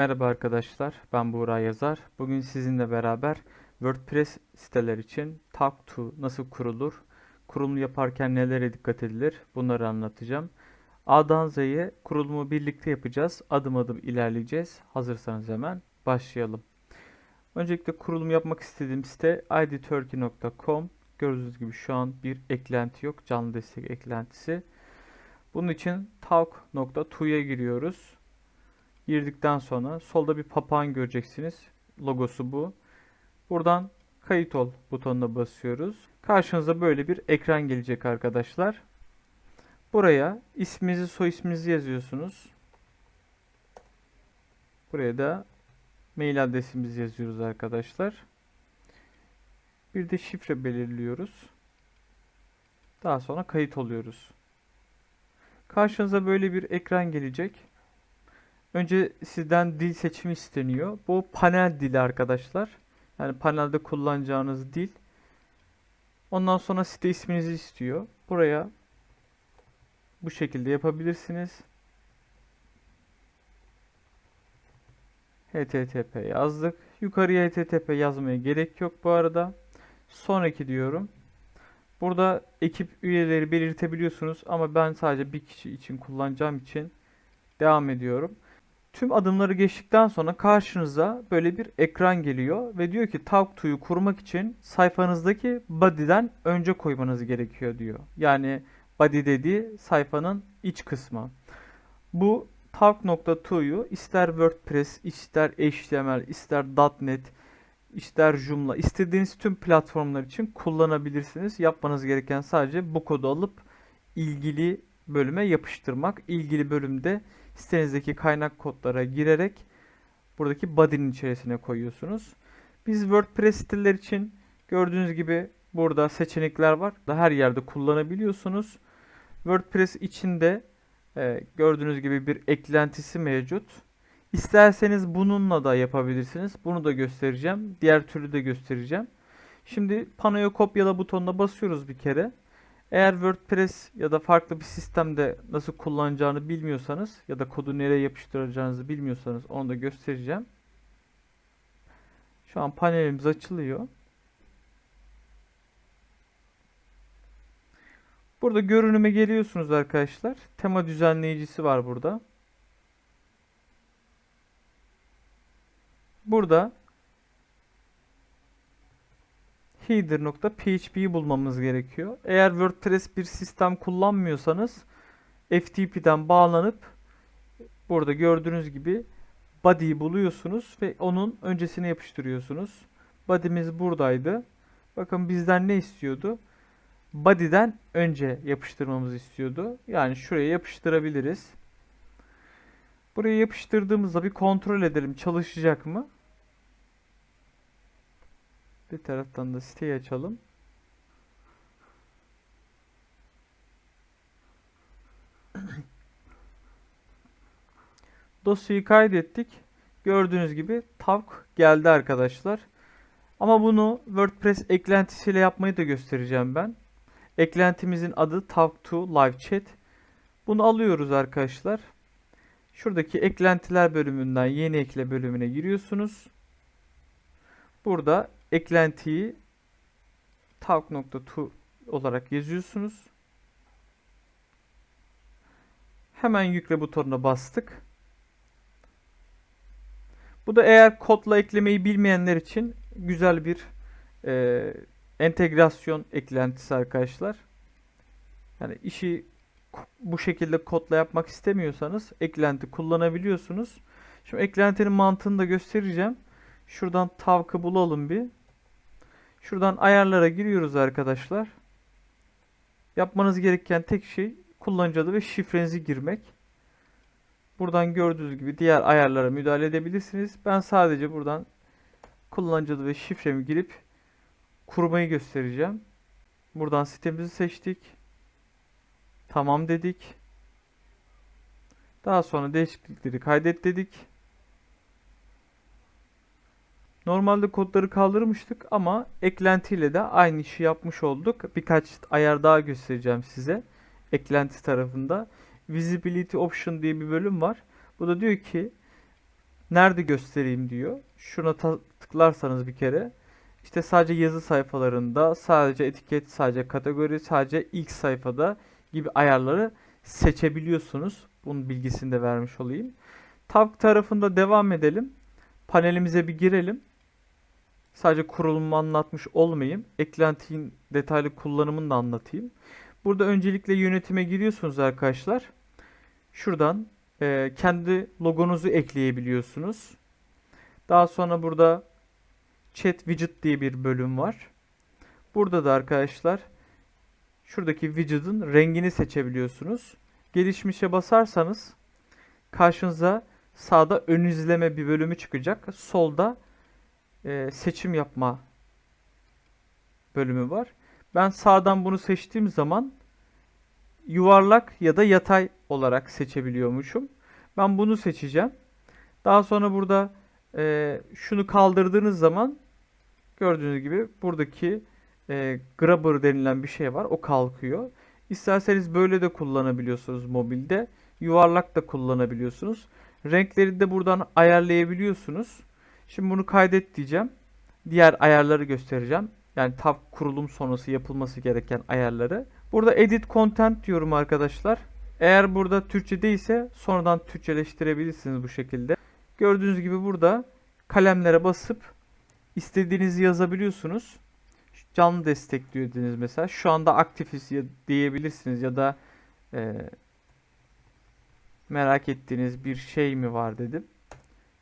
Merhaba arkadaşlar, ben Buğra Yazar. Bugün sizinle beraber WordPress siteler için Talk to nasıl kurulur, kurulumu yaparken nelere dikkat edilir bunları anlatacağım. A'dan Z'ye kurulumu birlikte yapacağız, adım adım ilerleyeceğiz. Hazırsanız hemen başlayalım. Öncelikle kurulum yapmak istediğim site idturkey.com. Gördüğünüz gibi şu an bir eklenti yok, canlı destek eklentisi. Bunun için talk.to'ya giriyoruz. Girdikten sonra solda bir papağan göreceksiniz. Logosu bu. Buradan kayıt ol butonuna basıyoruz. Karşınıza böyle bir ekran gelecek arkadaşlar. Buraya isminizi soy isminizi yazıyorsunuz. Buraya da mail adresimizi yazıyoruz arkadaşlar. Bir de şifre belirliyoruz. Daha sonra kayıt oluyoruz. Karşınıza böyle bir ekran gelecek. Önce sizden dil seçimi isteniyor. Bu panel dili arkadaşlar. Yani panelde kullanacağınız dil. Ondan sonra site isminizi istiyor. Buraya bu şekilde yapabilirsiniz. HTTP yazdık. Yukarıya HTTP yazmaya gerek yok bu arada. Sonraki diyorum. Burada ekip üyeleri belirtebiliyorsunuz ama ben sadece bir kişi için kullanacağım için devam ediyorum. Tüm adımları geçtikten sonra karşınıza böyle bir ekran geliyor ve diyor ki Talk to'yu kurmak için sayfanızdaki body'den önce koymanız gerekiyor diyor. Yani body dediği sayfanın iç kısmı. Bu talk.to'yu ister WordPress, ister HTML, ister .NET, ister Joomla, istediğiniz tüm platformlar için kullanabilirsiniz. Yapmanız gereken sadece bu kodu alıp ilgili bölüme yapıştırmak. İlgili bölümde sitenizdeki kaynak kodlara girerek buradaki body'nin içerisine koyuyorsunuz. Biz WordPress siteler için gördüğünüz gibi burada seçenekler var. Her yerde kullanabiliyorsunuz. WordPress içinde e, gördüğünüz gibi bir eklentisi mevcut. İsterseniz bununla da yapabilirsiniz. Bunu da göstereceğim. Diğer türlü de göstereceğim. Şimdi panoya kopyala butonuna basıyoruz bir kere. Eğer WordPress ya da farklı bir sistemde nasıl kullanacağını bilmiyorsanız ya da kodu nereye yapıştıracağınızı bilmiyorsanız onu da göstereceğim. Şu an panelimiz açılıyor. Burada görünüme geliyorsunuz arkadaşlar. Tema düzenleyicisi var burada. Burada header.php'yi bulmamız gerekiyor. Eğer WordPress bir sistem kullanmıyorsanız FTP'den bağlanıp burada gördüğünüz gibi body'yi buluyorsunuz ve onun öncesine yapıştırıyorsunuz. Body'miz buradaydı. Bakın bizden ne istiyordu? Body'den önce yapıştırmamızı istiyordu. Yani şuraya yapıştırabiliriz. Buraya yapıştırdığımızda bir kontrol edelim çalışacak mı? Bir taraftan da siteyi açalım. Dosyayı kaydettik. Gördüğünüz gibi tavk geldi arkadaşlar. Ama bunu WordPress eklentisiyle yapmayı da göstereceğim ben. Eklentimizin adı Talk to Live Chat. Bunu alıyoruz arkadaşlar. Şuradaki eklentiler bölümünden yeni ekle bölümüne giriyorsunuz. Burada eklentiyi talk.to olarak yazıyorsunuz. Hemen yükle butonuna bastık. Bu da eğer kodla eklemeyi bilmeyenler için güzel bir e, entegrasyon eklentisi arkadaşlar. Yani işi bu şekilde kodla yapmak istemiyorsanız eklenti kullanabiliyorsunuz. Şimdi eklentinin mantığını da göstereceğim. Şuradan tavkı bulalım bir. Şuradan ayarlara giriyoruz arkadaşlar. Yapmanız gereken tek şey kullanıcı adı ve şifrenizi girmek. Buradan gördüğünüz gibi diğer ayarlara müdahale edebilirsiniz. Ben sadece buradan kullanıcı adı ve şifremi girip kurmayı göstereceğim. Buradan sitemizi seçtik. Tamam dedik. Daha sonra değişiklikleri kaydet dedik. Normalde kodları kaldırmıştık ama eklentiyle de aynı işi yapmış olduk. Birkaç ayar daha göstereceğim size. Eklenti tarafında. Visibility Option diye bir bölüm var. Bu da diyor ki nerede göstereyim diyor. Şuna tıklarsanız bir kere işte sadece yazı sayfalarında, sadece etiket, sadece kategori, sadece ilk sayfada gibi ayarları seçebiliyorsunuz. Bunun bilgisini de vermiş olayım. Tab tarafında devam edelim. Panelimize bir girelim. Sadece kurulumu anlatmış olmayayım. Eklentinin detaylı kullanımını da anlatayım. Burada öncelikle yönetime giriyorsunuz arkadaşlar. Şuradan e, kendi logonuzu ekleyebiliyorsunuz. Daha sonra burada Chat Widget diye bir bölüm var. Burada da arkadaşlar şuradaki widget'ın rengini seçebiliyorsunuz. Gelişmişe basarsanız karşınıza sağda ön izleme bir bölümü çıkacak. Solda e, seçim yapma bölümü var. Ben sağdan bunu seçtiğim zaman yuvarlak ya da yatay olarak seçebiliyormuşum. Ben bunu seçeceğim. Daha sonra burada e, şunu kaldırdığınız zaman gördüğünüz gibi buradaki e, grabber denilen bir şey var. O kalkıyor. İsterseniz böyle de kullanabiliyorsunuz mobilde. Yuvarlak da kullanabiliyorsunuz. Renkleri de buradan ayarlayabiliyorsunuz. Şimdi bunu kaydet diyeceğim. Diğer ayarları göstereceğim. Yani tab kurulum sonrası yapılması gereken ayarları. Burada edit content diyorum arkadaşlar. Eğer burada Türkçe değilse sonradan Türkçeleştirebilirsiniz bu şekilde. Gördüğünüz gibi burada kalemlere basıp istediğinizi yazabiliyorsunuz. Canlı destek diyordunuz mesela. Şu anda aktifiz diyebilirsiniz ya da e, merak ettiğiniz bir şey mi var dedim.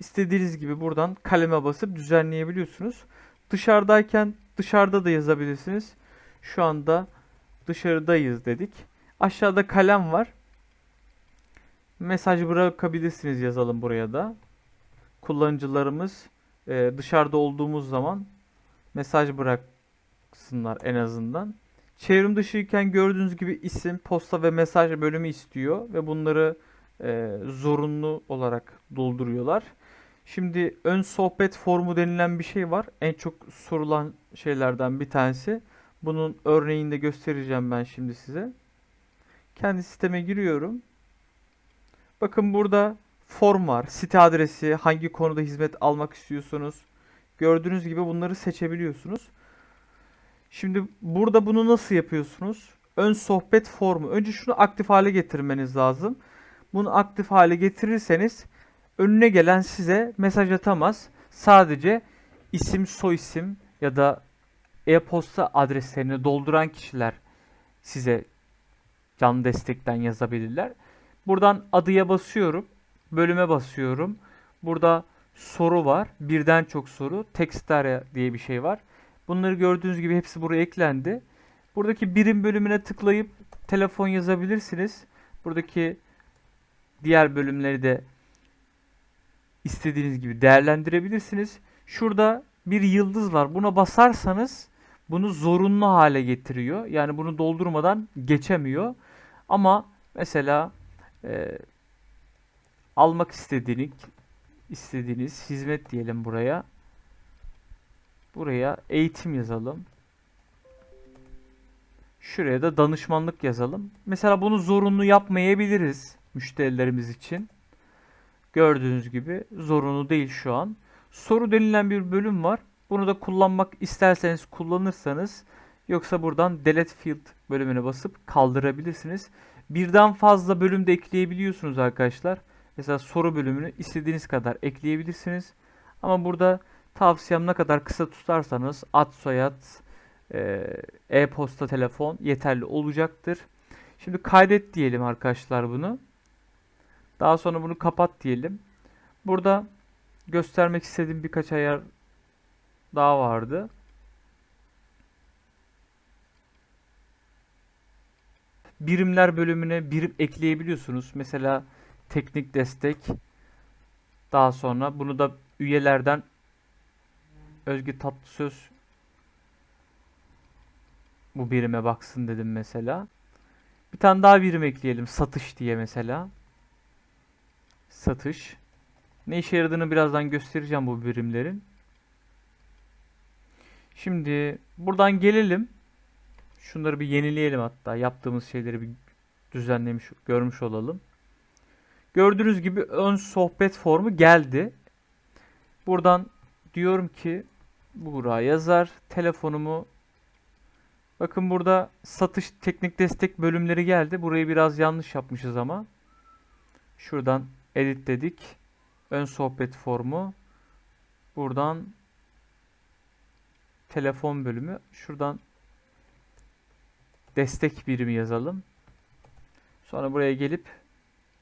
İstediğiniz gibi buradan kaleme basıp düzenleyebiliyorsunuz. Dışarıdayken dışarıda da yazabilirsiniz. Şu anda dışarıdayız dedik. Aşağıda kalem var. Mesaj bırakabilirsiniz yazalım buraya da. Kullanıcılarımız e, dışarıda olduğumuz zaman mesaj bıraksınlar en azından. Çevrim dışıyken gördüğünüz gibi isim, posta ve mesaj bölümü istiyor ve bunları e, zorunlu olarak dolduruyorlar. Şimdi ön sohbet formu denilen bir şey var. En çok sorulan şeylerden bir tanesi. Bunun örneğini de göstereceğim ben şimdi size. Kendi siteme giriyorum. Bakın burada form var. Site adresi, hangi konuda hizmet almak istiyorsunuz. Gördüğünüz gibi bunları seçebiliyorsunuz. Şimdi burada bunu nasıl yapıyorsunuz? Ön sohbet formu. Önce şunu aktif hale getirmeniz lazım. Bunu aktif hale getirirseniz önüne gelen size mesaj atamaz. Sadece isim, soyisim ya da e-posta adreslerini dolduran kişiler size canlı destekten yazabilirler. Buradan adıya basıyorum. Bölüme basıyorum. Burada soru var. Birden çok soru. Text area diye bir şey var. Bunları gördüğünüz gibi hepsi buraya eklendi. Buradaki birim bölümüne tıklayıp telefon yazabilirsiniz. Buradaki diğer bölümleri de istediğiniz gibi değerlendirebilirsiniz. Şurada bir yıldız var. Buna basarsanız bunu zorunlu hale getiriyor. Yani bunu doldurmadan geçemiyor. Ama mesela e, almak istediğiniz istediğiniz hizmet diyelim buraya. Buraya eğitim yazalım. Şuraya da danışmanlık yazalım. Mesela bunu zorunlu yapmayabiliriz müşterilerimiz için. Gördüğünüz gibi zorunlu değil şu an. Soru denilen bir bölüm var. Bunu da kullanmak isterseniz kullanırsanız yoksa buradan delete field bölümüne basıp kaldırabilirsiniz. Birden fazla bölüm de ekleyebiliyorsunuz arkadaşlar. Mesela soru bölümünü istediğiniz kadar ekleyebilirsiniz. Ama burada tavsiyem ne kadar kısa tutarsanız ad soyad e, e-posta telefon yeterli olacaktır. Şimdi kaydet diyelim arkadaşlar bunu. Daha sonra bunu kapat diyelim. Burada göstermek istediğim birkaç ayar daha vardı. Birimler bölümüne birim ekleyebiliyorsunuz. Mesela teknik destek. Daha sonra bunu da üyelerden Özgü Tatlısöz bu birime baksın dedim mesela. Bir tane daha birim ekleyelim. Satış diye mesela. Satış. Ne işe yaradığını birazdan göstereceğim bu birimlerin. Şimdi buradan gelelim. Şunları bir yenileyelim hatta. Yaptığımız şeyleri bir düzenlemiş, görmüş olalım. Gördüğünüz gibi ön sohbet formu geldi. Buradan diyorum ki Buğra yazar. Telefonumu Bakın burada satış teknik destek bölümleri geldi. Burayı biraz yanlış yapmışız ama. Şuradan edit dedik. Ön sohbet formu. Buradan telefon bölümü. Şuradan destek birimi yazalım. Sonra buraya gelip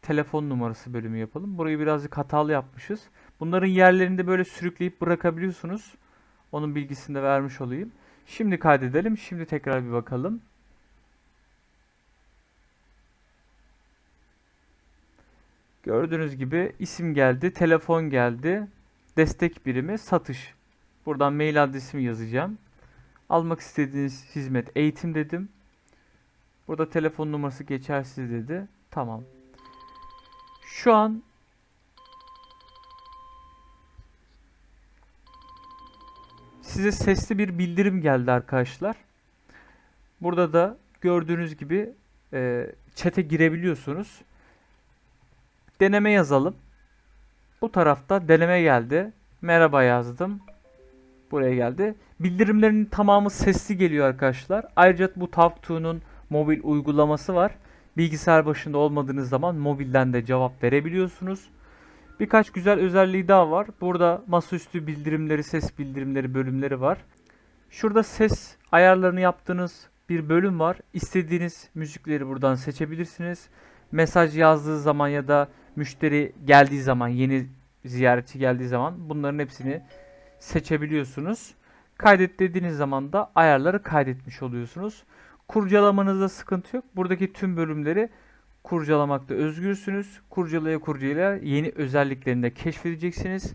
telefon numarası bölümü yapalım. Burayı birazcık hatalı yapmışız. Bunların yerlerinde böyle sürükleyip bırakabiliyorsunuz. Onun bilgisini de vermiş olayım. Şimdi kaydedelim. Şimdi tekrar bir bakalım. Gördüğünüz gibi isim geldi, telefon geldi, destek birimi, satış. Buradan mail adresimi yazacağım. Almak istediğiniz hizmet eğitim dedim. Burada telefon numarası geçersiz dedi. Tamam. Şu an size sesli bir bildirim geldi arkadaşlar. Burada da gördüğünüz gibi e, chat'e girebiliyorsunuz. Deneme yazalım. Bu tarafta deneme geldi. Merhaba yazdım. Buraya geldi. Bildirimlerin tamamı sesli geliyor arkadaşlar. Ayrıca bu Talk2'nun mobil uygulaması var. Bilgisayar başında olmadığınız zaman mobilden de cevap verebiliyorsunuz. Birkaç güzel özelliği daha var. Burada masaüstü bildirimleri, ses bildirimleri bölümleri var. Şurada ses ayarlarını yaptığınız bir bölüm var. İstediğiniz müzikleri buradan seçebilirsiniz. Mesaj yazdığı zaman ya da müşteri geldiği zaman, yeni ziyaretçi geldiği zaman bunların hepsini seçebiliyorsunuz. Kaydet dediğiniz zaman da ayarları kaydetmiş oluyorsunuz. Kurcalamanızda sıkıntı yok. Buradaki tüm bölümleri kurcalamakta özgürsünüz. Kurcalaya kurcalaya yeni özelliklerini de keşfedeceksiniz.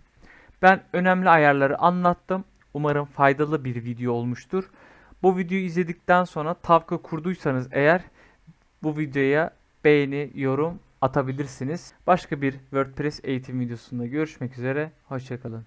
Ben önemli ayarları anlattım. Umarım faydalı bir video olmuştur. Bu videoyu izledikten sonra Tavka kurduysanız eğer bu videoya beğeni, yorum atabilirsiniz. Başka bir WordPress eğitim videosunda görüşmek üzere. Hoşçakalın.